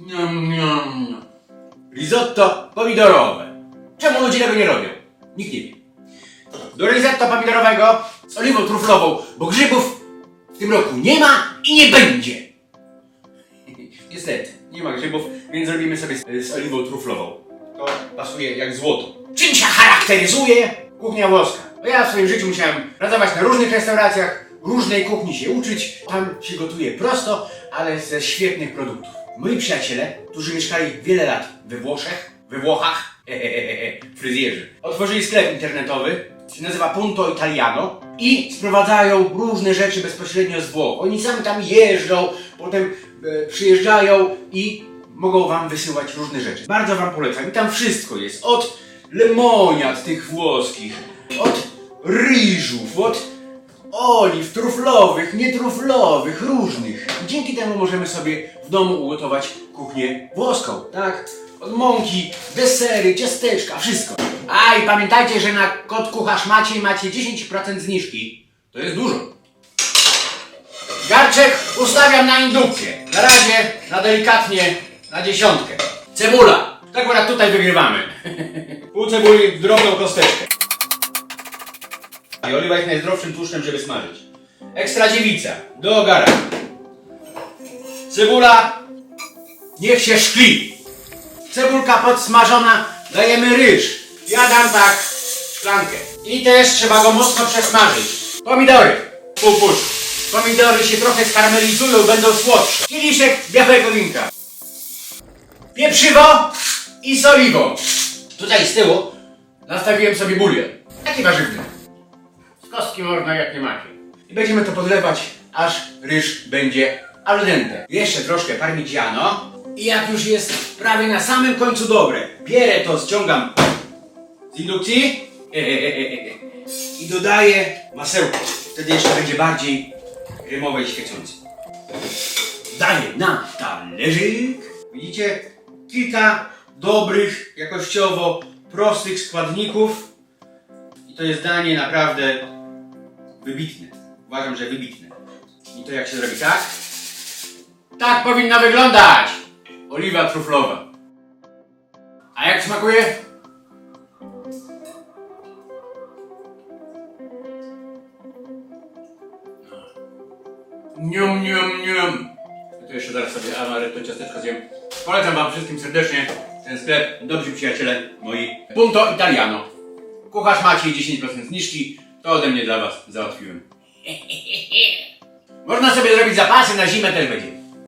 Niam, niam, niam. Risotto pomidorowe. Czemu ludzie tego nie robią? Nikt nie wie. Do risotto pomidorowego z oliwą truflową, bo grzybów w tym roku nie ma i nie będzie. Niestety, nie ma grzybów, więc zrobimy sobie z, z oliwą truflową. To pasuje jak złoto. Czym się charakteryzuje kuchnia włoska? No ja w swoim życiu musiałem pracować na różnych restauracjach, różnej kuchni się uczyć. Tam się gotuje prosto, ale ze świetnych produktów. Moi przyjaciele, którzy mieszkali wiele lat we Włoszech, we Włochach, fryzjerzy, otworzyli sklep internetowy, się nazywa Punto Italiano i sprowadzają różne rzeczy bezpośrednio z Włoch. Oni sami tam jeżdżą, potem e, przyjeżdżają i mogą wam wysyłać różne rzeczy. Bardzo wam polecam. I tam wszystko jest. Od lemoniad tych włoskich, od ryżów, od oliw truflowych, nietruflowych, różnych. Dzięki temu możemy sobie w domu ugotować kuchnię włoską, tak? Od mąki, desery, ciasteczka, wszystko. A i pamiętajcie, że na kod kucharz macie macie 10% zniżki. To jest dużo. Garczek ustawiam na indukcję. Na razie na delikatnie na dziesiątkę. Cebula. Tak akurat tutaj wygrywamy. Pół cebuli w drobną kosteczkę. I oliwa jest najzdrowszym tłuszczem, żeby smażyć. Ekstra dziewica. Do ogara. Cebula. Niech się szkli. Cebulka podsmażona. Dajemy ryż. Ja dam tak szklankę. I też trzeba go mocno przesmażyć. Pomidory. Pół. Pomidory się trochę skarmelizują, będą słodsze. Kieliszek białego winka. Pieprzywo i soliwo. Tutaj z tyłu nastawiłem sobie bulion. Taki warzywny. Kostki można jak nie macie. I będziemy to podlewać, aż ryż będzie al dente. Jeszcze troszkę parmigiano. I jak już jest prawie na samym końcu dobre, bierę to, ściągam z indukcji i dodaję masełko. Wtedy jeszcze będzie bardziej kremowe i świecące. Daję na talerzyk. Widzicie? Kilka dobrych, jakościowo prostych składników. I to jest danie naprawdę wybitne. Uważam, że wybitne. I to jak się zrobi tak? Tak powinno wyglądać! Oliwa truflowa. A jak smakuje? Nium, nium, nium. Ja tu jeszcze zaraz sobie amaretto ciasteczko zjem. Polecam wam wszystkim serdecznie ten sklep. Dobrzy przyjaciele moi. Punto Italiano. Kucharz macie 10% zniżki. To ode mnie dla was załatwiłem. Można sobie zrobić zapasy, na zimę też będzie.